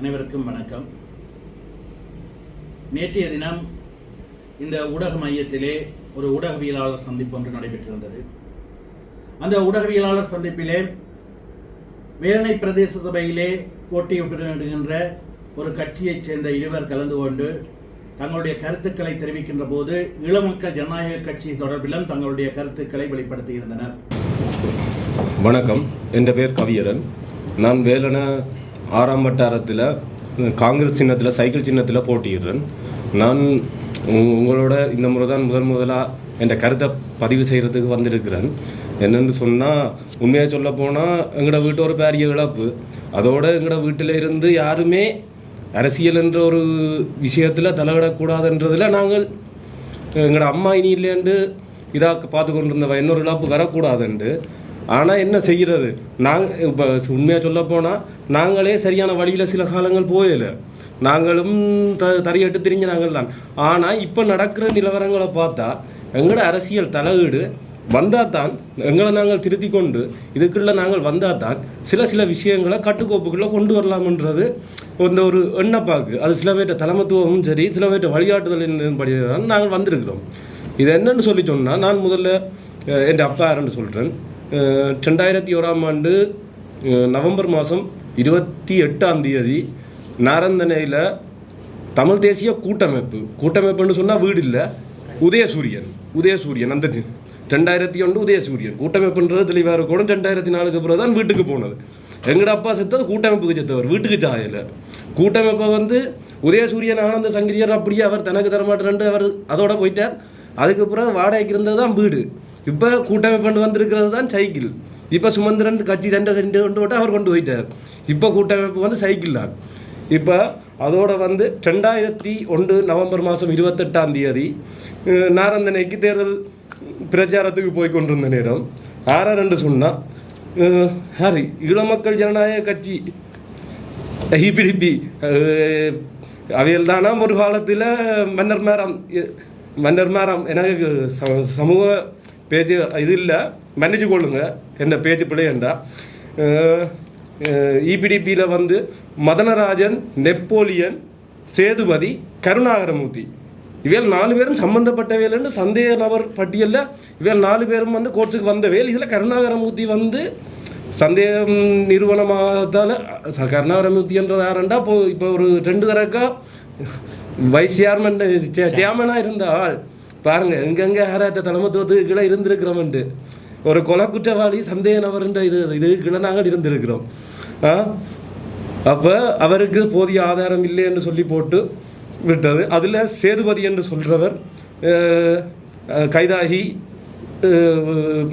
அனைவருக்கும் வணக்கம். நேற்றைய தினம் இந்த ஊடக மையத்திலே ஒரு ஊடகவியலாளர் சந்திப்பு ஒன்று நடைபெற்றிருந்தது. அந்த ஊடகவியலாளர் சந்திப்பிலே வேலனை பிரதேச சபையிலே போட்டியிடுகின்ற ஒரு கட்சியைச் சேர்ந்த இருவர் கலந்து கொண்டு தங்களுடைய கருத்துக்களை தெரிவிக்கின்ற போது இளமக்கள் ஜனநாயக கட்சி தொடர்பிலும் தங்களுடைய கருத்துக்களை வெளிப்படுத்தியிருந்தனர். வணக்கம். என் பேர் கவியரன். நான் வேலன ஆறாம் வட்டாரத்தில் காங்கிரஸ் சின்னத்தில் சைக்கிள் சின்னத்தில் போட்டியிடுறேன். நான் உ- உங்களோட இந்த முறை தான் முதன் முதலாக என் கருத்தை பதிவு செய்கிறதுக்கு வந்திருக்கிறேன். என்னென்னு சொன்னால் உண்மையாக சொல்ல போனால் எங்களோட வீட்டு ஒரு பெரிய இழப்பு. அதோட எங்களோட வீட்டில் இருந்து யாருமே அரசியல் என்ற ஒரு விஷயத்தில் தலையிடக்கூடாதுன்றதில் நாங்கள் எங்களோட அம்மா இனி இல்லைன்னு இதாக பார்த்து கொண்டிருந்தவ இன்னொரு இழப்பு வரக்கூடாதுண்டு. ஆனால் என்ன செய்கிறது நாங்கள் இப்போ உண்மையாக சொல்ல போனால் நாங்களே சரியான வழியில் சில காலங்கள் போயலை. நாங்களும் த தறியட்டு தெரிஞ்ச நாங்கள் தான். ஆனால் இப்போ நடக்கிற நிலவரங்களை பார்த்தா எங்களோட அரசியல் தலையீடு வந்தால் தான் எங்களை நாங்கள் திருத்தி கொண்டு இதுக்குள்ளே நாங்கள் வந்தால் தான் சில சில விஷயங்களை கட்டுக்கோப்புக்குள்ளே கொண்டு வரலாம்ன்றது இந்த ஒரு எண்ணப்பாக்கு. அது சில பேர்ட்ட தலைமத்துவமும் சரி சில பேர்ட்ட வழிகாட்டுதலின்படி தான் நாங்கள் வந்திருக்கிறோம். இது என்னன்னு சொல்லி சொன்னால் நான் முதல்ல என் அப்பா யாருன்னு சொல்கிறேன் ரெண்டாயிரத்தி ஓராம் ஆண்டு நவம்பர் மாதம் இருபத்தி எட்டாம் தேதி நாரந்தனையில் தமிழ் தேசிய கூட்டமைப்பு கூட்டமைப்புன்னு சொன்னால் வீடு இல்லை உதயசூரியன் உதயசூரியன் அந்த ரெண்டாயிரத்தி ஒன்று உதயசூரியன். கூட்டமைப்புன்றது தெளிவாக இருக்கணும். ரெண்டாயிரத்தி நாலுக்கு பிறகு தான் வீட்டுக்கு போனது. எங்கட அப்பா செத்தது கூட்டமைப்புக்கு செத்தவர் வீட்டுக்கு சாயல. கூட்டமைப்பை வந்து உதயசூரியன் ஆனந்த சங்கிரியர் அப்படியே அவர் தனக்கு தரமாட்டேன்ட்டு அவர் அதோட போயிட்டார். அதுக்கு பிறகு வாடகைக்கு இருந்தது தான் வீடு. இப்போ கூட்டமைப்பு கொண்டு வந்திருக்கிறது தான் சைக்கிள். இப்போ சுமந்திரன் கட்சி தண்டை சென்று கொண்டு விட்டு அவர் கொண்டு போயிட்டார். இப்போ கூட்டமைப்பு வந்து சைக்கிள் தான். இப்போ அதோட வந்து ரெண்டாயிரத்தி ஒன்று நவம்பர் மாதம் இருபத்தெட்டாம் தேதி நாரந்தனைக்கு தேர்தல் பிரச்சாரத்துக்கு போய் கொண்டிருந்த நேரம். ஆறா ரெண்டு சொன்னால் ஹாரி ஈழமக்கள் ஜனநாயக கட்சி இபிடிபி அவையில் தானா ஒரு காலத்தில் மன்னர் மேரம் மன்னர் மேரம் எனக்கு ச- சமூக பேஜ் இது இல்லை மன்னிச்சு கொள்ளுங்க. என்ன பேஜ் பிள்ளையண்டா இபிடிபியில் வந்து மதனராஜன் நெப்போலியன் சேதுபதி கருணாகரமூர்த்தி. இவையில் நாலு பேரும் சம்பந்தப்பட்டவையில்னு சந்தேக நபர் பட்டியலில் இவையில் நாலு பேரும் வந்து கோர்ட்ஸுக்கு வந்தவையில் இதில் கருணாகரமூர்த்தி வந்து சந்தேகம் நிறுவனமாகத்தால் கருணாகரமூர்த்தி என்றது யாருண்டா இப்போ இப்போ ஒரு ரெண்டு தரக்கா வைஸ் சேர்மன் சேர்மனாக இருந்த ஆள் பாருங்க எங்கெங்கே யாராட்ட தலைமத்துவத்துக்கு கீழே இருந்திருக்கிறோம்ண்டு ஒரு கொலை குற்றவாளி சந்தேக நபர்ன்ற இது இது கீழே நாங்கள் இருந்திருக்கிறோம். ஆ? அப்போ அவருக்கு போதிய ஆதாரம் இல்லை என்று சொல்லி போட்டு விட்டது. அதில் சேதுபதி என்று சொல்கிறவர் கைதாகி அஹ்,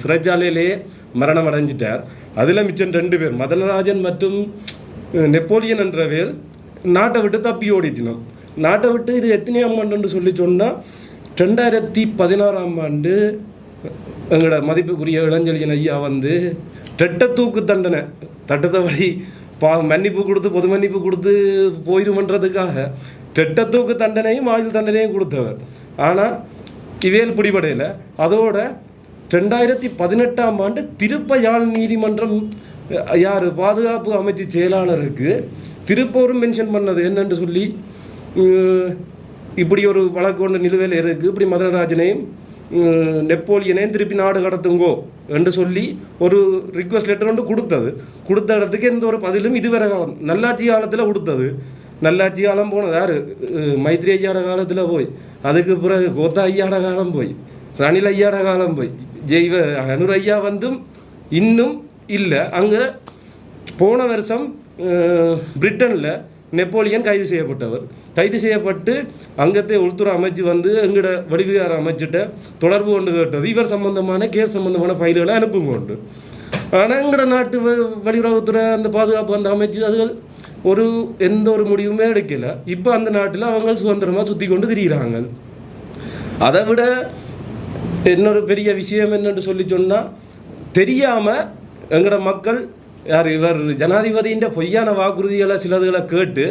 சிறைச்சாலையிலேயே மரணம் அடைஞ்சிட்டார். அதில் மிச்சம் ரெண்டு பேர் மதனராஜன் மற்றும் நெப்போலியன் என்ற பேர் நாட்டை விட்டு தப்பி ஓடிட்டினோம் நாட்டை விட்டு இது எத்தனையாம் ஆண்டுன்னு சொல்லி சொன்னால் ரெண்டாயிரத்தி பதினாறாம் ஆண்டு எங்களோட மதிப்புக்குரிய இளஞ்செழியன் ஐயா வந்து ரெட்ட தூக்கு தண்டனை தட்டத்தை வழி பா மன்னிப்பு கொடுத்து பொது மன்னிப்பு கொடுத்து போயிருமன்றதுக்காக ரெட்ட தூக்கு தண்டனையும் ஆயுள் தண்டனையும் கொடுத்தவர். ஆனால் இவேல் பிடிபடையில். அதோட ரெண்டாயிரத்தி பதினெட்டாம் ஆண்டு திருப்ப யாழ் நீதிமன்றம் யார் பாதுகாப்பு அமைச்சு செயலாளருக்கு திருப்பவரும் மென்ஷன் பண்ணது என்னென்று சொல்லி இப்படி ஒரு வழக்கு ஒன்று நிலுவையில் இருக்குது இப்படி மதனராஜனையும் நெப்போலியனையும் திருப்பி நாடு கடத்துங்கோ என்று சொல்லி ஒரு ரிக்வஸ்ட் லெட்டர் ஒன்று கொடுத்தது. கொடுத்த இடத்துக்கு எந்த ஒரு பதிலும் இதுவரை காலம் நல்லாட்சி காலத்தில் கொடுத்தது. நல்லாட்சி காலம் போனது யார்? மைத்ரி ஐயாட காலத்தில் போய். அதுக்கு பிறகு கோத்தா ஐயாட காலம் போய். ரணில் ஐயாட காலம் போய். ஜெய்வ அனுர் ஐயா வந்தும் இன்னும் இல்லை. அங்கே போன வருஷம் பிரிட்டனில் நெப்போலியன் கைது செய்யப்பட்டவர். கைது செய்யப்பட்டு அங்கத்தை உள்துறை அமைச்சு வந்து எங்கட வடிவிகார அமைச்சிட்ட தொடர்பு கொண்டு கேட்டது. இவர் சம்பந்தமான கேஸ் சம்பந்தமான ஃபைல்களை அனுப்பும் கொண்டு. ஆனால் எங்கட நாட்டு வ- வெளியுறவுத்துறை அந்த பாதுகாப்பு அந்த அமைச்சு அதுகள் ஒரு எந்த ஒரு முடிவுமே எடுக்கல. இப்போ அந்த நாட்டில் அவங்க சுதந்திரமாக சுற்றி கொண்டு திரிகிறாங்க அதை விட இன்னொரு பெரிய விஷயம் என்னென்று சொல்லி சொன்னால் தெரியாமல் எங்களோட மக்கள் யார் இவர் ஜனாதிபதியின் பொய்யான வாக்குறுதிகளை சிலதுகளை கேட்டு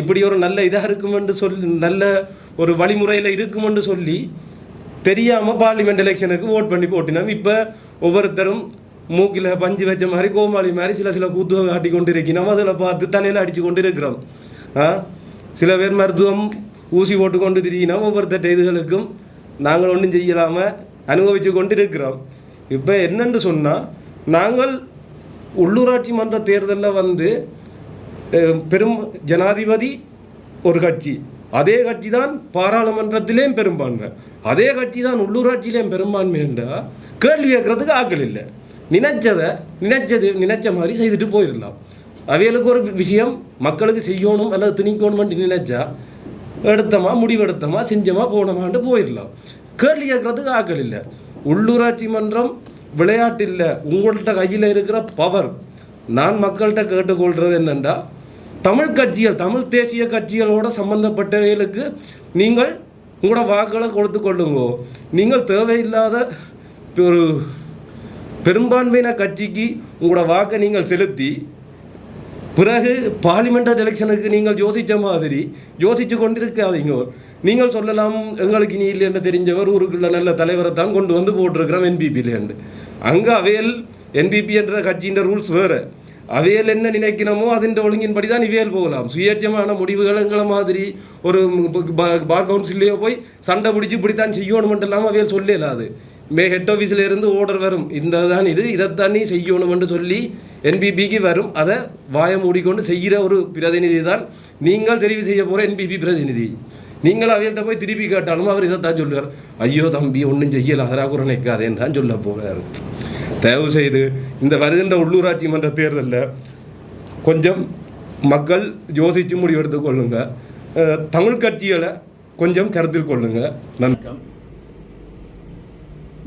இப்படி ஒரு நல்ல இதாக இருக்குமென்று சொல்லி நல்ல ஒரு வழிமுறையில் இருக்குமென்று சொல்லி தெரியாமல் பார்லிமெண்ட் எலெக்ஷனுக்கு ஓட் பண்ணி போட்டினோம். இப்போ ஒவ்வொருத்தரும் மூக்கில் பஞ்சு வச்ச மாதிரி கோமாளி மாதிரி சில சில கூத்துகள் காட்டி கொண்டு இருக்கிறோம் அதில் பார்த்து தலையில் அடித்து கொண்டு இருக்கிறோம் ஆ சில பேர் மருத்துவம் ஊசி போட்டு கொண்டு திரியினோம். ஒவ்வொருத்தட்ட இதுகளுக்கும் நாங்கள் ஒன்றும் செய்யலாமல் அனுபவித்து கொண்டு இருக்கிறோம் இப்போ என்னென்று சொன்னால் நாங்கள் உள்ளூராட்சி மன்ற தேர்தலில் வந்து பெரும் ஜனாதிபதி ஒரு கட்சி. அதே கட்சி தான் பாராளுமன்றத்திலேயும் பெரும்பான்மை. அதே கட்சி தான் உள்ளூராட்சியிலேயும் பெரும்பான்மை என்றால் கேள்வி கேட்கறதுக்கு ஆக்கள் இல்லை. நினைச்சதை நினைச்சது நினைச்ச மாதிரி செய்துட்டு போயிடலாம். அவைகளுக்கு ஒரு விஷயம் மக்களுக்கு செய்யணும் அல்லது திணிக்கணும்னு நினைச்சா எடுத்தமா முடிவெடுத்தமா செஞ்சமா போனோமான்னு போயிடலாம். கேள்வி கேட்கறதுக்கு ஆக்கள் இல்லை. உள்ளூராட்சி மன்றம் விளையாட்டு இல்லை உங்கள்கிட்ட கையில் இருக்கிற பவர் நான் மக்கள்கிட்ட கேட்டுக்கொள்கிறது என்னென்னா தமிழ் கட்சிகள் தமிழ் தேசிய கட்சிகளோட சம்பந்தப்பட்டவைகளுக்கு நீங்கள் உங்களோட வாக்குகளை கொடுத்து கொள்ளுங்க. நீங்கள் தேவையில்லாத ஒரு பெரும்பான்மையின கட்சிக்கு உங்களோட வாக்கை நீங்கள் செலுத்தி பிறகு பார்லிமெண்டர் எலெக்ஷனுக்கு நீங்கள் யோசித்த மாதிரி யோசித்து கொண்டிருக்காதீங்க. நீங்கள் சொல்லலாம் எங்களுக்கு இனி இல்லைன்னு தெரிஞ்சவர் ஊருக்குள்ள நல்ல தலைவரை தான் கொண்டு வந்து போட்டிருக்கிறோம் என்பிபிலேருந்து அங்கே அவையல் என்பிபி என்ற கட்சியின் ரூல்ஸ் வேறு. அவையல் என்ன நினைக்கணுமோ அதன் ஒழுங்கின்படி தான் இவையல் போகலாம். சுயேட்சமான முடிவுகள் எங்களை மாதிரி ஒரு பார் கவுன்சிலேயோ போய் சண்டை பிடிச்சி இப்படித்தான் செய்யணுமென்று இல்லாமல் அவையல் சொல்லலாது. மே ஹெட் ஆஃபீஸில் இருந்து ஓர்டர் வரும். இந்த தான் இது இதைத்தான் நீ செய்யணும்னு சொல்லி என்பிபிக்கு வரும். அதை வாயை மூடிக்கொண்டு செய்கிற ஒரு பிரதிநிதி தான் நீங்கள் தெரிவு செய்ய போகிற என்பிபி பிரதிநிதி. நீங்கள் அவர்கிட்ட போய் திருப்பி கேட்டாலும் அவர் இதைத்தான் சொல்லுவார். ஐயோ தம்பி ஒன்றும் செய்யல. அதராக நிற்காதேன்னு தான் சொல்ல போகிறார் தயவு செய்து இந்த வருகின்ற உள்ளூராட்சி மன்ற தேர்தலில் கொஞ்சம் மக்கள் யோசித்து முடிவெடுத்து கொள்ளுங்க. தமிழ் கட்சிகளை கொஞ்சம் கருத்தில் கொள்ளுங்க. நன்றி. வணக்கம்.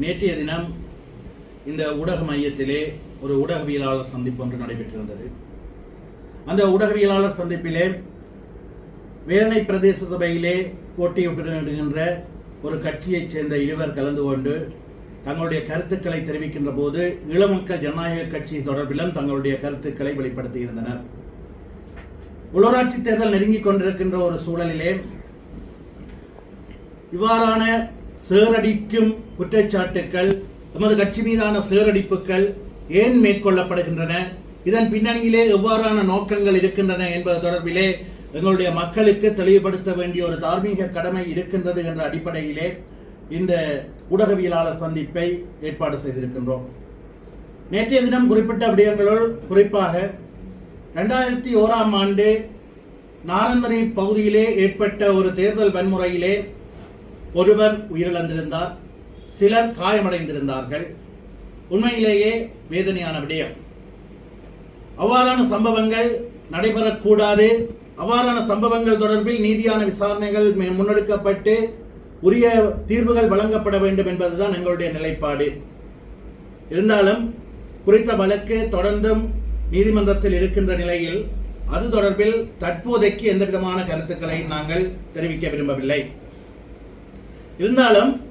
நேற்றைய தினம் இந்த ஊடக மையத்திலே ஒரு ஊடகவியலாளர் சந்திப்பு ஒன்று நடைபெற்றிருந்தது. அந்த ஊடகவியலாளர் சந்திப்பிலே வேலனை பிரதேச சபையிலே போட்டியிடுகின்ற ஒரு கட்சியைச் சேர்ந்த இருவர் கலந்து கொண்டு தங்களுடைய கருத்துக்களை தெரிவிக்கின்ற போது இளமக்கள் ஜனநாயக கட்சி தொடர்பிலும் தங்களுடைய கருத்துக்களை வெளிப்படுத்தியிருந்தனர். உள்ளூராட்சி தேர்தல் நெருங்கிக் கொண்டிருக்கின்ற ஒரு சூழலிலே இவ்வாறான சேரடிக்கும் குற்றச்சாட்டுக்கள் எமது கட்சி மீதான சேரடிப்புகள் ஏன் மேற்கொள்ளப்படுகின்றன? இதன் பின்னணியிலே எவ்வாறான நோக்கங்கள் இருக்கின்றன என்பது தொடர்பிலே எங்களுடைய மக்களுக்கு தெளிவுபடுத்த வேண்டிய ஒரு தார்மீக கடமை இருக்கின்றது என்ற அடிப்படையிலே இந்த ஊடகவியலாளர் சந்திப்பை ஏற்பாடு செய்திருக்கின்றோம். நேற்றைய தினம் குறிப்பிட்ட விடயங்களுள் குறிப்பாக ரெண்டாயிரத்தி ஓராம் ஆண்டு நாரந்தனை பகுதியிலே ஏற்பட்ட ஒரு தேர்தல் வன்முறையிலே ஒருவர் உயிரிழந்திருந்தார் சிலர் காயமடைந்திருந்தார்கள். உண்மையிலேயே வேதனையான விடயம். அவ்வாறான சம்பவங்கள் நடைபெறக்கூடாது. அவ்வாறான சம்பவங்கள் தொடர்பில் நீதியான விசாரணைகள் மே- முன்னெடுக்கப்பட்டு உரிய தீர்வுகள் வழங்கப்பட வேண்டும் என்பதுதான் எங்களுடைய நிலைப்பாடு. இருந்தாலும் குறித்த வழக்கு தொடர்ந்தும் நீதிமன்றத்தில் இருக்கின்ற நிலையில் அது தொடர்பில் தற்போதைக்கு எந்த விதமான கருத்துக்களை நாங்கள் தெரிவிக்க விரும்பவில்லை. இருந்தாலும்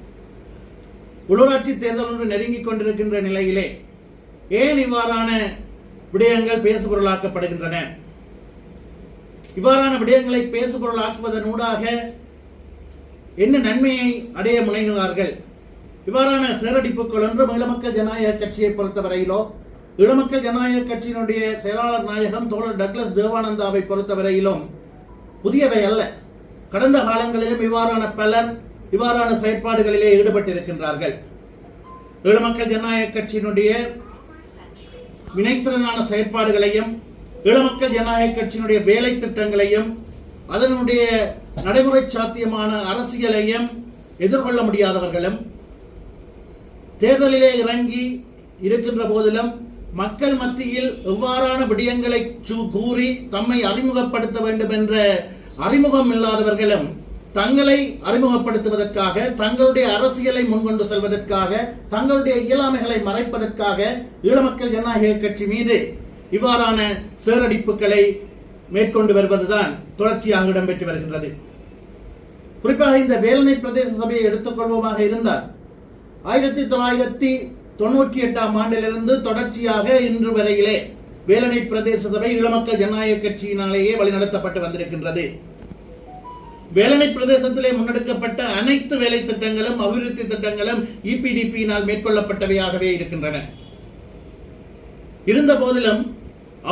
உள்ளூராட்சி தேர்தல் ஒன்று நெருங்கிக் கொண்டிருக்கின்ற நிலையிலே ஏன் இவ்வாறான விடயங்கள் பேசுபொருளாக்கப்படுகின்றன? இவ்வாறான விடயங்களை பேசுபொருளாக்குவதன் ஊடாக என்ன நன்மையை அடைய முனைகிறார்கள்? இவ்வாறான சேரடிப்புகள் ஒன்றும் இளமக்கள் ஜனநாயக கட்சியை பொறுத்தவரையிலோ இளமக்கள் ஜனநாயக கட்சியினுடைய செயலாளர் நாயகம் தோழர் டக்ளஸ் தேவானந்தாவை பொறுத்தவரையிலும் புதியவை அல்ல. கடந்த காலங்களிலும் இவ்வாறான பலர் இவ்வாறான செயற்பாடுகளிலே ஈடுபட்டிருக்கின்றார்கள். ஈழமக்கள் ஜனநாயக கட்சியினுடைய வினைத்திறனான செயற்பாடுகளையும் ஈழமக்கள் ஜனநாயக கட்சியினுடைய வேலை திட்டங்களையும் அதனுடைய நடைமுறை சாத்தியமான அரசியலையும் எதிர்கொள்ள முடியாதவர்களும் தேர்தலிலே இறங்கி இருக்கின்ற போதிலும் மக்கள் மத்தியில் எவ்வாறான விடயங்களை சு- கூறி தம்மை அறிமுகப்படுத்த வேண்டும் என்ற அறிமுகம் இல்லாதவர்களும் தங்களை அறிமுகப்படுத்துவதற்காக தங்களுடைய அரசியலை முன்கொண்டு செல்வதற்காக தங்களுடைய இயலாமைகளை மறைப்பதற்காக ஈழமக்கள் ஜனநாயக கட்சி மீது இவ்வாறான சேரடிப்புகளை மேற்கொண்டு வருவதுதான் தொடர்ச்சியாக இடம்பெற்று வருகின்றது. குறிப்பாக இந்த வேலனை பிரதேச சபையை எடுத்துக்கொள்வோமாக இருந்தால் ஆயிரத்தி தொள்ளாயிரத்தி தொண்ணூற்றி எட்டாம் ஆண்டிலிருந்து தொடர்ச்சியாக இன்று வரையிலே வேலனை பிரதேச சபை இளமக்கள் ஜனநாயக கட்சியினாலேயே வழிநடத்தப்பட்டு வந்திருக்கின்றது. வேலனை பிரதேசத்திலே முன்னெடுக்கப்பட்ட அனைத்து வேலை திட்டங்களும் அபிவிருத்தி திட்டங்களும் இபிடிபியினால் மேற்கொள்ளப்பட்டவையாகவே இருக்கின்றன. இருந்த போதிலும்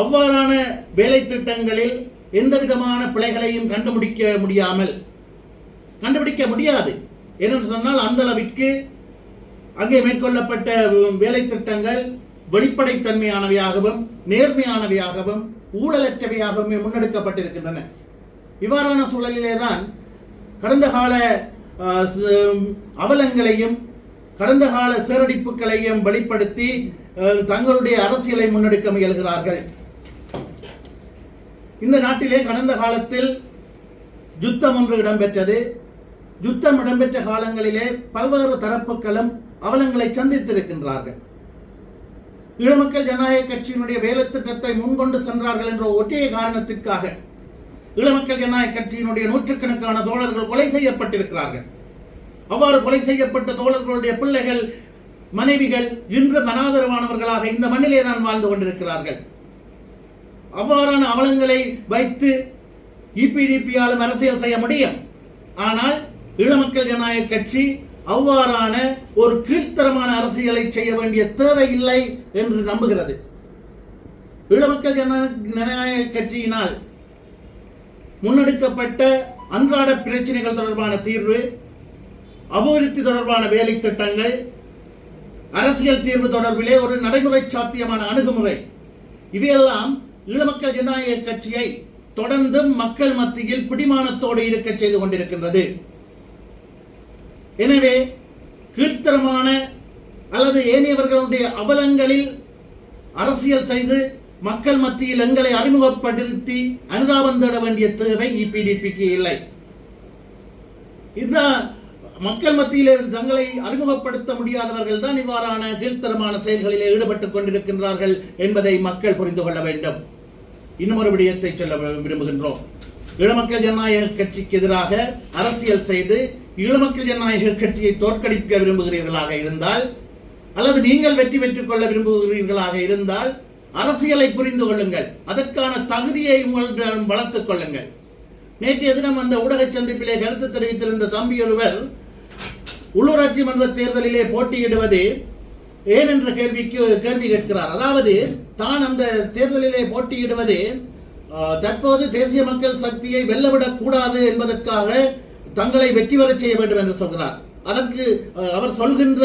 அவ்வாறான வேலை திட்டங்களில் எந்த விதமான பிழைகளையும் கண்டுபிடிக்க முடியாமல் கண்டுபிடிக்க முடியாது. ஏனென்று சொன்னால் அந்த அளவிற்கு அங்கே மேற்கொள்ளப்பட்ட வேலை திட்டங்கள் வெளிப்படைத்தன்மையானவையாகவும் நேர்மையானவையாகவும் ஊழலற்றவையாகவும் முன்னெடுக்கப்பட்டிருக்கின்றன. இவ்வாறான சூழலிலே தான் கடந்த கால அவலங்களையும் கடந்த கால சேரடிப்புகளையும் வெளிப்படுத்தி தங்களுடைய அரசியலை முன்னெடுக்க முயல்கிறார்கள். இந்த நாட்டிலே கடந்த காலத்தில் யுத்தம் ஒன்று இடம்பெற்றது. யுத்தம் இடம்பெற்ற காலங்களிலே பல்வேறு தரப்புகளும் அவலங்களை சந்தித்திருக்கின்றார்கள். ஈழமக்கள் ஜனநாயக கட்சியினுடைய வேலை திட்டத்தை முன்கொண்டு சென்றார்கள் என்ற ஒற்றைய காரணத்திற்காக ஈழமக்கள் ஜனநாயக கட்சியினுடைய நூற்றுக்கணக்கான தோழர்கள் கொலை செய்யப்பட்டிருக்கிறார்கள். அவ்வாறு கொலை செய்யப்பட்ட தோழர்களுடைய பிள்ளைகள் மனைவிகள் இன்று மனாதரவானவர்களாக இந்த மண்ணிலே தான் வாழ்ந்து கொண்டிருக்கிறார்கள். அவ்வாறான அவலங்களை வைத்து இபிடிபியாலும் அரசியல் செய்ய முடியும். ஆனால் ஈழமக்கள் ஜனநாயக கட்சி அவ்வாறான ஒரு கீழ்த்தரமான அரசியலை செய்ய வேண்டிய தேவை இல்லை என்று நம்புகிறது. ஈழமக்கள் ஜனநாயக கட்சியினால் முன்னெடுக்கப்பட்ட அன்றாட பிரச்சனைகள் தொடர்பான தீர்வு அபிவிருத்தி தொடர்பான வேலை திட்டங்கள் அரசியல் தீர்வு தொடர்பிலே ஒரு நடைமுறை சாத்தியமான அணுகுமுறை. இவையெல்லாம் ஈழமக்கள் ஜனநாயக கட்சியை தொடர்ந்தும் மக்கள் மத்தியில் பிடிமானத்தோடு இருக்க செய்து கொண்டிருக்கின்றது. எனவே கீழ்த்தரமான அல்லது ஏனையவர்களுடைய அவலங்களில் அரசியல் செய்து மக்கள் மத்தியில் எங்களை அறிமுகப்படுத்தி அனுதாபம் தேட வேண்டிய தேவை இபிடிபிக்கு இல்லை. இந்த மக்கள் மத்தியிலே தங்களை அறிமுகப்படுத்த முடியாதவர்கள் தான் இவ்வாறான கீழ்த்தரமான செயல்களிலே ஈடுபட்டுக் கொண்டிருக்கின்றார்கள் என்பதை மக்கள் புரிந்து கொள்ள வேண்டும். இன்னும் ஒரு விடயத்தை சொல்ல விரும்புகின்றோம். ஈழமக்கள் ஜனநாயக கட்சிக்கு எதிராக அரசியல் செய்து ஈழமக்கள் ஜனநாயக கட்சியை தோற்கடிக்க விரும்புகிறீர்களாக இருந்தால் அல்லது நீங்கள் வெற்றி பெற்றுக் கொள்ள விரும்புகிறீர்களாக இருந்தால் அரசியலை புரிந்து கொள்ளுங்கள். அதற்கான தகுதியை உங்களிடம் வளர்த்துக் கொள்ளுங்கள். நேற்றைய தினம் அந்த ஊடக சந்திப்பிலே கருத்து தெரிவித்திருந்த தம்பி ஒருவர் உள்ளூராட்சி மன்ற தேர்தலிலே போட்டியிடுவது ஏன் என்ற கேள்விக்கு கேள்வி கேட்கிறார். அதாவது தான் அந்த தேர்தலிலே போட்டியிடுவது தற்போது தேசிய மக்கள் சக்தியை வெல்லவிடக் கூடாது என்பதற்காக தங்களை வெற்றி வரச் செய்ய வேண்டும் என்று சொல்கிறார் அதற்கு அவர் சொல்கின்ற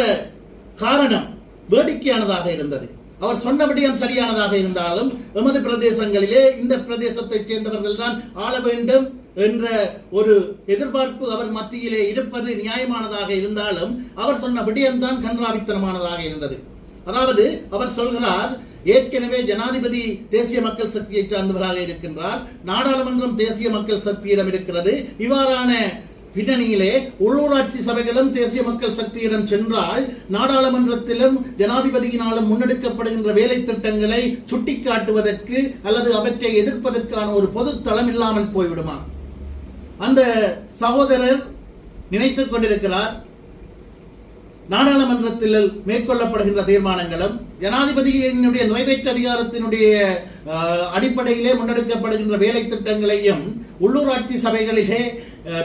காரணம் வேடிக்கையானதாக இருந்தது. அவர் சொன்ன சரியானதாக இருந்தாலும் எமது பிரதேசங்களிலே இந்த பிரதேசத்தைச் சேர்ந்தவர்கள் தான் ஆள வேண்டும் என்ற ஒரு எதிர்பார்ப்பு அவர் மத்தியிலே இருப்பது நியாயமானதாக இருந்தாலும் அவர் சொன்ன விடயம்தான் கன்றாவித்தனமானதாக இருந்தது. அதாவது அவர் சொல்கிறார் ஏற்கனவே ஜனாதிபதி தேசிய மக்கள் சக்தியை சார்ந்தவராக இருக்கின்றார் நாடாளுமன்றம் தேசிய மக்கள் சக்தியிடம் இருக்கிறது இவ்வாறான பின்னணியிலே உள்ளூராட்சி சபைகளும் தேசிய மக்கள் சக்தியிடம் சென்றால் நாடாளுமன்றத்திலும் ஜனாதிபதியினாலும் முன்னெடுக்கப்படுகின்ற வேலை திட்டங்களை சுட்டிக்காட்டுவதற்கு அல்லது அவற்றை எதிர்ப்பதற்கான ஒரு பொது தளம் இல்லாமல் போய்விடுமா? அந்த சகோதரர் நினைத்துக் கொண்டிருக்கிறார் நாடாளுமன்றத்தில் மேற்கொள்ளப்படுகின்ற தீர்மானங்களும் ஜனாதிபதியினுடைய நிறைவேற்று அதிகாரத்தினுடைய அடிப்படையிலே முன்னெடுக்கப்படுகின்ற வேலை திட்டங்களையும் உள்ளூராட்சி சபைகளிலே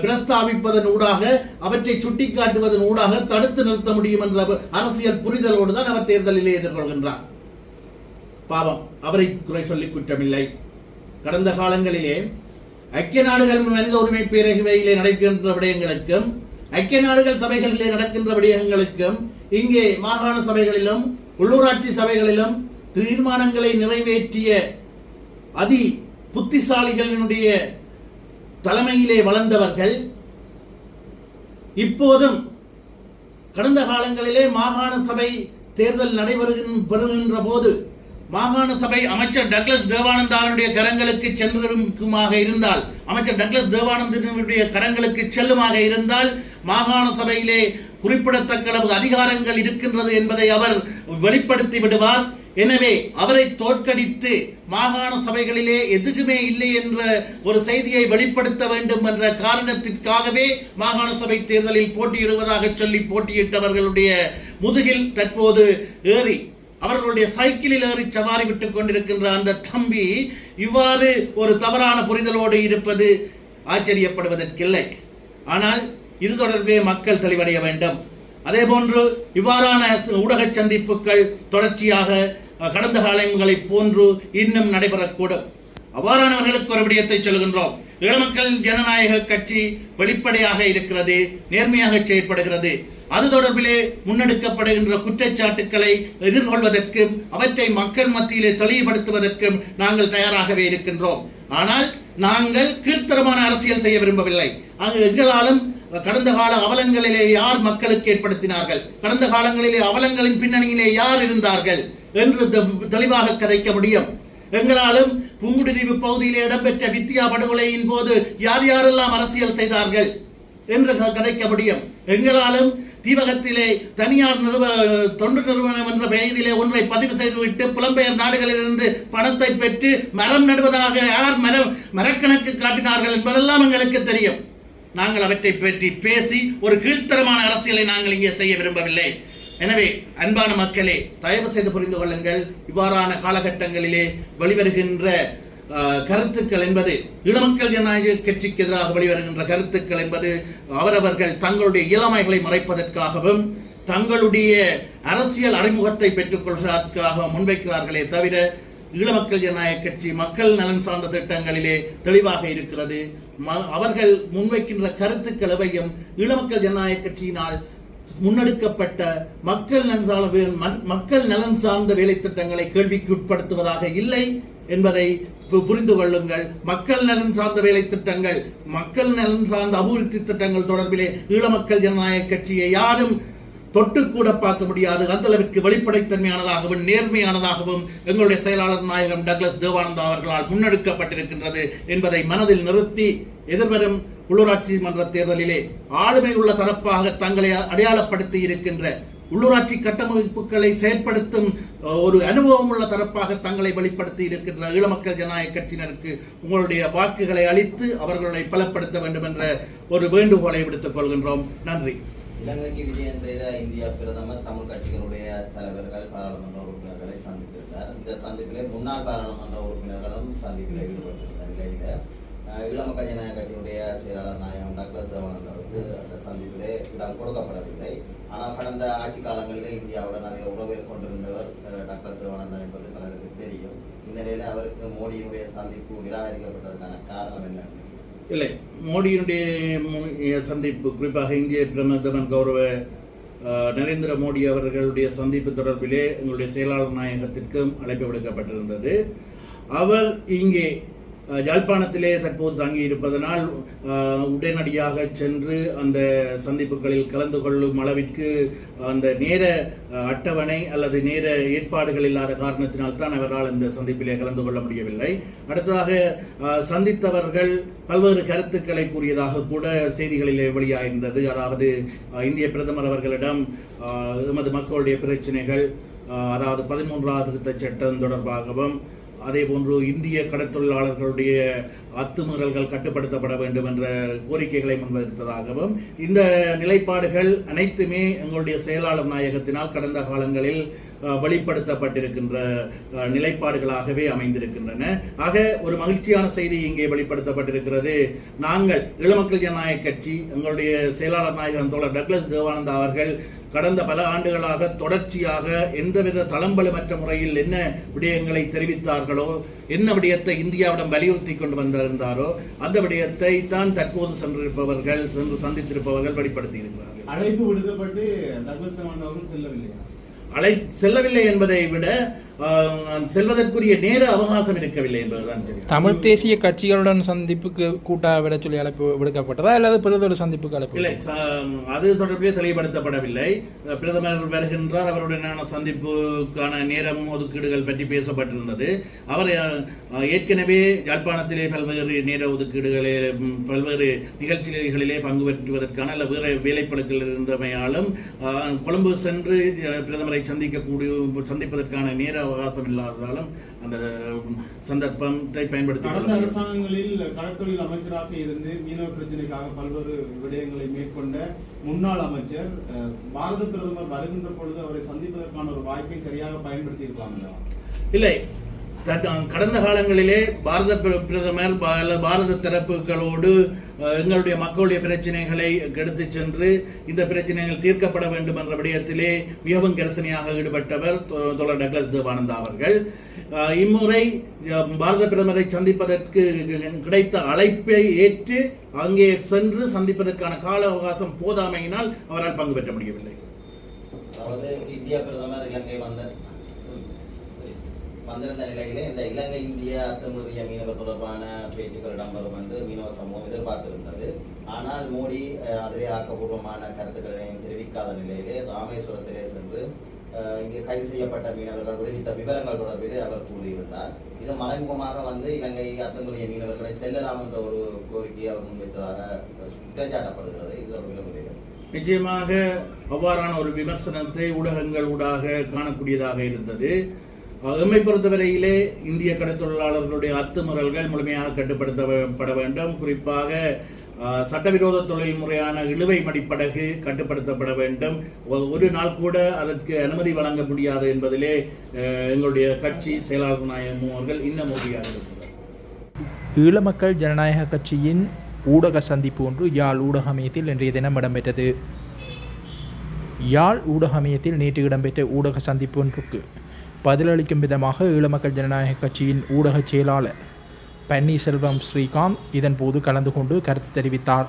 பிரஸ்தாபிப்பதன் ஊடாக அவற்றை சுட்டிக்காட்டுவதன் ஊடாக தடுத்து நிறுத்த முடியும் என்ற அரசியல் புரிதலோடு தான் அவர் தேர்தலிலே எதிர்கொள்கின்றார். பாவம் அவரை குறை சொல்லி குற்றமில்லை. கடந்த காலங்களிலே ஐக்கிய நாடுகள் மனித உரிமை பேரவையிலே நடக்கின்ற விடயங்களுக்கும் ஐக்கிய நாடுகள் சபைகளிலே நடக்கின்ற விடயங்களுக்கும் இங்கே மாகாண சபைகளிலும் உள்ளூராட்சி சபைகளிலும் தீர்மானங்களை நிறைவேற்றிய அதி புத்திசாலிகளினுடைய தலைமையிலே வளர்ந்தவர்கள் இப்போதும் கடந்த காலங்களிலே மாகாண சபை தேர்தல் நடைபெறுகின்ற போது மாகாண சபை அமைச்சர் டக்ளஸ் தேவானந்தாவினுடைய கரங்களுக்கு சென்றிருக்குமாக இருந்தால் அமைச்சர் டக்ளஸ் தேவானந்தனுடைய கரங்களுக்கு செல்லுமாக இருந்தால் மாகாண சபையிலே குறிப்பிடத்தக்க அளவு அதிகாரங்கள் இருக்கின்றது என்பதை அவர் வெளிப்படுத்தி விடுவார். எனவே அவரை தோற்கடித்து மாகாண சபைகளிலே எதுக்குமே இல்லை என்ற ஒரு செய்தியை வெளிப்படுத்த வேண்டும் என்ற காரணத்திற்காகவே மாகாண சபை தேர்தலில் போட்டியிடுவதாக சொல்லி போட்டியிட்டவர்களுடைய முதுகில் தற்போது ஏறி அவர்களுடைய சைக்கிளில் ஏறி சவாரி விட்டுக் கொண்டிருக்கின்ற அந்த தம்பி இவ்வாறு ஒரு தவறான புரிதலோடு இருப்பது ஆச்சரியப்படுவதற்கில்லை. ஆனால் இது தொடர்பிலே மக்கள் தெளிவடைய வேண்டும். அதே போன்று இவ்வாறான ஊடக சந்திப்புகள் தொடர்ச்சியாக கடந்த காலங்களைப் போன்று இன்னும் நடைபெறக்கூடும். அவ்வாறானவர்களுக்கு ஒரு விடயத்தை சொல்கின்றோம் ஈழமக்களின் ஜனநாயக கட்சி வெளிப்படையாக இருக்கிறது நேர்மையாக செயற்படுகிறது. அது தொடர்பிலே முன்னெடுக்கப்படுகின்ற குற்றச்சாட்டுக்களை எதிர்கொள்வதற்கும் அவற்றை மக்கள் மத்தியிலே தெளிவுபடுத்துவதற்கும் நாங்கள் தயாராகவே இருக்கின்றோம். ஆனால் நாங்கள் கீழ்த்தரமான அரசியல் செய்ய விரும்பவில்லை. அங்கு எங்களாலும் கடந்த கால அவலங்களிலே யார் மக்களுக்கு ஏற்படுத்தினார்கள்? கடந்த காலங்களிலே அவலங்களின் பின்னணியிலே யார் இருந்தார்கள்? என்று தெ- தெளிவாக கதைக்க முடியும். எங்களாலும் புங்குடுதீவு பகுதியில் இடம்பெற்ற வித்தியா படுகொலையின் போது யார் யாரெல்லாம் அரசியல் செய்தார்கள் என்று க- முடியும். எங்களாலும் தீவகத்திலே தனியார் நிறுவ தொண்டு நிறுவனம் என்ற பெயரிலே ஒன்றை பதிவு செய்துவிட்டு புலம்பெயர் நாடுகளிலிருந்து பணத்தை பெற்று மரம் நடுவதாக யார் மரம் மரக்கணக்கு காட்டினார்கள் என்பதெல்லாம் எங்களுக்கு தெரியும். நாங்கள் அவற்றை பற்றி பேசி ஒரு கீழ்த்தரமான அரசியலை நாங்கள் இங்கே செய்ய விரும்பவில்லை. எனவே அன்பான மக்களே தயவு செய்து புரிந்து கொள்ளுங்கள் இவ்வாறான காலகட்டங்களிலே வெளிவருகின்ற கருத்துக்கள் என்பது இளமக்கள் ஜனநாயக கட்சிக்கு எதிராக வெளிவருகின்ற கருத்துக்கள் என்பது அவரவர்கள் தங்களுடைய இளமைகளை மறைப்பதற்காகவும் தங்களுடைய அரசியல் அறிமுகத்தை பெற்றுக்கொள்வதற்காக முன்வைக்கிறார்களே தவிர ஈழமக்கள் ஜனநாயக கட்சி மக்கள் நலன் சார்ந்த திட்டங்களிலே தெளிவாக இருக்கிறது. ம- அவர்கள் முன்வைக்கின்ற கருத்துக்கள் எவையும் ஈழமக்கள் ஜனநாயக கட்சியினால் முன்னெடுக்கப்பட்ட மக்கள் நலன் சார்ந்த மக்கள் நலன் சார்ந்த வேலை திட்டங்களை கேள்விக்கு உட்படுத்துவதாக இல்லை என்பதை பு- புரிந்து கொள்ளுங்கள். மக்கள் நலன் சார்ந்த வேலை திட்டங்கள் மக்கள் நலன் சார்ந்த அபிவிருத்தி திட்டங்கள் தொடர்பிலே ஈழமக்கள் ஜனநாயக கட்சியை யாரும் தொட்டு கூட பார்க்க முடியாது. அந்த அளவிற்கு வெளிப்படைத்தன்மையானதாகவும் நேர்மையானதாகவும் எங்களுடைய செயலாளர் நாயகம் டக்ளஸ் தேவானந்தா அவர்களால் முன்னெடுக்கப்பட்டிருக்கின்றது என்பதை மனதில் நிறுத்தி எதிர்வரும் உள்ளூராட்சி மன்ற தேர்தலிலே ஆளுமை உள்ள தரப்பாக தங்களை அடையாளப்படுத்தி இருக்கின்ற உள்ளூராட்சி கட்டமைப்புகளை செயற்படுத்தும் ஒரு அனுபவம் உள்ள தரப்பாக தங்களை வெளிப்படுத்தி இருக்கின்ற ஈழமக்கள் ஜனநாயக கட்சியினருக்கு உங்களுடைய வாக்குகளை அளித்து அவர்களை பலப்படுத்த வேண்டும் என்ற ஒரு வேண்டுகோளை விடுத்துக் கொள்கின்றோம். நன்றி. இலங்கைக்கு விஜயம் செய்த இந்திய பிரதமர் தமிழ் கட்சிகளுடைய தலைவர்கள் பாராளுமன்ற உறுப்பினர்களை சந்தித்திருந்தார். இந்த சந்திப்பிலே முன்னாள் பாராளுமன்ற உறுப்பினர்களும் சந்திப்பில் ஈடுபட்டிருந்த நிலையில அஹ், ஈழமக்கள் கட்சியுடைய செயலாளர் நாயகம் டாக்டர் தேவானந்தாவுக்கு அந்த சந்திப்பிலே இடம் கொடுக்கப்படவில்லை. ஆனால் கடந்த ஆட்சி காலங்களிலே இந்தியாவுடன் அதிக உறவை கொண்டிருந்தவர் டாக்டர் தேவானந்தா என்பது பலருக்கு தெரியும். இந்நிலையில அவருக்கு மோடியினுடைய சந்திப்பு நிராகரிக்கப்பட்டதற்கான காரணம் என்ன? இல்லை மோடியினுடைய சந்திப்பு குறிப்பாக இந்திய பிரதமர் கௌரவ நரேந்திர மோடி அவர்களுடைய சந்திப்பு தொடர்பிலே எங்களுடைய செயலாளர் நாயகத்திற்கும் அழைப்பு விடுக்கப்பட்டிருந்தது. அவர் இங்கே யாழ்ப்பாணத்திலே தற்போது தங்கி இருப்பதனால் உடனடியாக சென்று அந்த சந்திப்புகளில் கலந்து கொள்ளும் அளவிற்கு அந்த நேர அட்டவணை அல்லது நேர ஏற்பாடுகள் இல்லாத காரணத்தினால் தான் அவரால் இந்த சந்திப்பிலே கலந்து கொள்ள முடியவில்லை. அடுத்ததாக சந்தித்தவர்கள் பல்வேறு கருத்துக்களை கூறியதாக கூட செய்திகளிலே வெளியாயிருந்தது. அதாவது இந்திய பிரதமர் அவர்களிடம் எமது மக்களுடைய பிரச்சனைகள் அதாவது பதிமூன்றாவது திருத்த சட்டம் தொடர்பாகவும் அதே போன்று இந்திய கடற்தொழிலாளர்களுடைய அத்துமீறல்கள் கட்டுப்படுத்தப்பட வேண்டும் என்ற கோரிக்கைகளை முன்வைத்ததாகவும் இந்த நிலைப்பாடுகள் அனைத்துமே எங்களுடைய செயலாளர் நாயகத்தினால் கடந்த காலங்களில் வெளிப்படுத்தப்பட்டிருக்கின்ற நிலைப்பாடுகளாகவே அமைந்திருக்கின்றன. ஆக ஒரு மகிழ்ச்சியான செய்தி இங்கே வெளிப்படுத்தப்பட்டிருக்கிறது. நாங்கள் இளமக்கள் ஜனநாயக கட்சி எங்களுடைய செயலாளர் நாயகன் தோழர் டக்ளஸ் தேவானந்தா அவர்கள் கடந்த பல ஆண்டுகளாக தொடர்ச்சியாக எந்தவித தளம்பலுமற்ற முறையில் என்ன விடயங்களை தெரிவித்தார்களோ என்ன விடயத்தை இந்தியாவிடம் வலியுறுத்தி கொண்டு வந்திருந்தாரோ அந்த விடயத்தை தான் தற்போது சென்றிருப்பவர்கள் சென்று சந்தித்திருப்பவர்கள் வெளிப்படுத்தி இருக்கிறார்கள் அழைப்பு விடுக்கப்பட்டு செல்லவில்லையா? அழை செல்லவில்லை என்பதை விட செல்வதற்குரிய நேர அவகாசம் இருக்கவில்லை என்பதுதான் தமிழ் தேசிய கட்சிகளுடன் சந்திப்புக்கு கூட்டாக விட சொல்லி அழைப்பு விடுக்கப்பட்டதா அல்லது பிறதொரு சந்திப்புக்கு அழைப்பு இல்லை அது தொடர்பிலே தெளிவுபடுத்தப்படவில்லை. பிரதமர் வருகின்றார் அவருடனான சந்திப்புக்கான நேரம் ஒதுக்கீடுகள் பற்றி பேசப்பட்டிருந்தது. அவர் ஏற்கனவே யாழ்ப்பாணத்திலே பல்வேறு நேர ஒதுக்கீடுகளே பல்வேறு நிகழ்ச்சிகளிலே பங்கு பெற்றுவதற்கான அல்ல வேறு வேலைப்படுக்கள் இருந்தமையாலும் கொழும்பு சென்று பிரதமரை சந்திக்கக்கூடிய சந்திப்பதற்கான நேர அவகாசம் இல்லாததாலும் அந்த சந்தர்ப்பத்தை பயன்படுத்திக் கொள்ள கடந்த. அரசாங்கங்களில் கடற்தொழில் அமைச்சராக இருந்து மீனவ பிரச்சனைக்காக பல்வேறு விடயங்களை மேற்கொண்ட முன்னாள் அமைச்சர் பாரத பிரதமர் வருகின்ற பொழுது அவரை சந்திப்பதற்கான ஒரு வாய்ப்பை சரியாக பயன்படுத்தி இருக்கலாம் இல்லை கடந்த காலங்களிலே பாரத பிர- பிரதமர் பாரத தரப்புகளோடு எங்களுடைய மக்களுடைய பிரச்சனைகளை எடுத்து சென்று இந்த பிரச்சனைகள் தீர்க்கப்பட வேண்டும் என்ற விடயத்திலே மிகவும் கரிசனையாக ஈடுபட்டவர் தொ- தோழர் டக்ளஸ் தேவானந்தா அவர்கள். இம்முறை பாரத பிரதமரை சந்திப்பதற்கு கிடைத்த அழைப்பை ஏற்று அங்கே சென்று சந்திப்பதற்கான கால அவகாசம் போதாமையினால் அவரால் பங்கு பெற்ற முடியவில்லை. அதாவது இந்திய பிரதமர் இலங்கை வந்த வந்திருந்த நிலையில இந்த இலங்கை இந்திய அத்துமீறிய மீனவர் தொடர்பான பேச்சுக்கள் இடம்பெறும் என்று மீனவ சமூகம் எதிர்பார்த்திருந்தது. ஆனால் மோடி அதிலே ஆக்கப்பூர்வமான கருத்துக்களையும் தெரிவிக்காத நிலையிலே ராமேஸ்வரத்திலே சென்று இங்கே கைது செய்யப்பட்ட மீனவர்கள் விடுவித்த விவரங்கள் தொடர்பிலே அவர் கூறியிருந்தார். இது மறைமுகமாக வந்து இலங்கை அத்துமீறிய மீனவர்களை செல்லலாம் என்ற ஒரு கோரிக்கையை அவர் முன்வைத்ததாக குற்றச்சாட்டப்படுகிறது இது தொடர்பில் நிச்சயமாக அவ்வாறான ஒரு விமர்சனத்தை ஊடகங்கள் ஊடாக காணக்கூடியதாக இருந்தது. எம்மை பொறுத்தவரையிலே இந்திய கடத்தொழிலாளர்களுடைய அத்துமுறல்கள் முழுமையாக கட்டுப்படுத்தப்பட வேண்டும். குறிப்பாக சட்டவிரோத தொழில் முறையான இழுவை மடிப்படகு கட்டுப்படுத்தப்பட வேண்டும். ஒரு நாள் கூட அதற்கு அனுமதி வழங்க முடியாது என்பதிலே எங்களுடைய கட்சி செயலாளர் நாயகம் அவர்கள் இன்னும் உறுதியாக இருக்கிறார். ஈழமக்கள் ஜனநாயக கட்சியின் ஊடக சந்திப்பு ஒன்று யாழ் ஊடக அமையத்தில் இன்றைய தினம் இடம்பெற்றது. யாழ் ஊடக அமையத்தில் நேற்று இடம்பெற்ற ஊடக சந்திப்பு ஒன்றுக்கு பதிலளிக்கும் விதமாக ஈழமக்கள் ஜனநாயக கட்சியின் ஊடகச் செயலாளர் பன்னீர்செல்வம் ஸ்ரீகாந்த் இதன்போது கலந்து கொண்டு கருத்து தெரிவித்தார்.